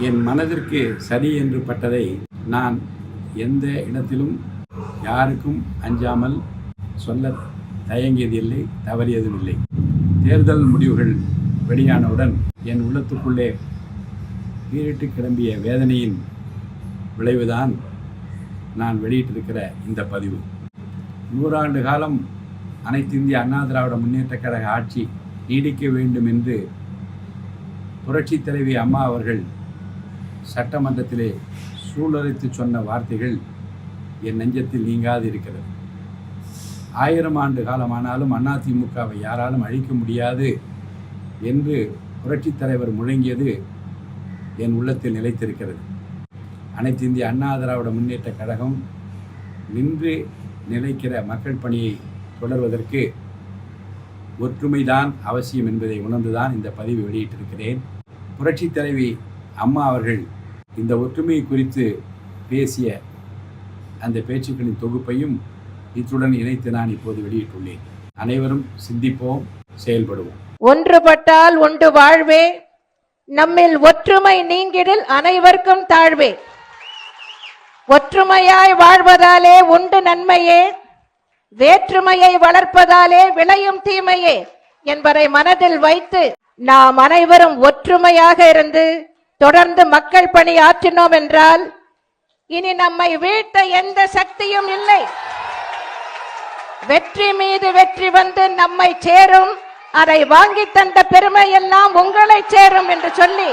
என் மனதிற்கு சரி என்று பட்டதை நான் எந்த இடத்திலும் யாருக்கும் அஞ்சாமல் சொல்ல தயங்கியதில்லை தவறியதும் இல்லை. தேர்தல் முடிவுகள் வெளியானவுடன் என் உள்ளத்துக்குள்ளே பீரிட்டு கிளம்பிய வேதனையின் விளைவுதான் நான் வெளியிட்டிருக்கிற இந்த பதிவு. நூறாண்டு காலம் அனைத்து இந்திய அண்ணா திராவிட முன்னேற்ற கழக ஆட்சி நீடிக்க வேண்டும் என்று புரட்சித் தலைவி அம்மா அவர்கள் சட்டமன்றத்திலே சூழலித்து சொன்ன வார்த்தைகள் என் நெஞ்சத்தில் நீங்காது இருக்கிறது ஆயிரம் ஆண்டு காலமானாலும் அதிமுகவை யாராலும் அழிக்க முடியாது என்று புரட்சித் தலைவர் முழங்கியது என் உள்ளத்தில் நிலைத்திருக்கிறது. அனைத்து இந்திய அண்ணா திராவிட முன்னேற்ற கழகம் நின்று நிலைக்கிற மக்கள் பணியை தொடர்வதற்கு ஒற்றுமைதான் அவசியம் என்பதை உணர்ந்துதான் இந்த பதிவு வெளியிட்டிருக்கிறேன். புரட்சித் தலைவி அம்மா அவர்கள் இந்த ஒற்றுமை குறித்து பேசிய அந்த பேச்சுக்களின் தொகுப்பையும் இத்துடன் இணைத்து நான் இப்போது வெளியிட்டுள்ளேன். அனைவரும் சிந்திப்போம் செயல்படுவோம். ஒன்றுபட்டால் ஒன்று வாழ்வே நம்மில் ஒற்றுமை நீங்கிடில் அனைவருக்கும் தாழ்வே. ஒற்றுமையாய் வாழ்வதாலே உண்டு நன்மையே வேற்றுமையை வளர்ப்பதாலே விளையும் தீமையே என்பதை மனதில் வைத்து நாம் அனைவரும் ஒற்றுமையாக இருந்து தொடர்ந்து மக்கள் பணி ஆற்றினோம் என்றால் இனி நம்மை வீழ்த்த எந்த சக்தியும் இல்லை. வெற்றி மீது வெற்றி வந்து நம்மை சேரும். அதை வாங்கி தந்த பெருமை எல்லாம் உங்களை சேரும் என்று சொல்லி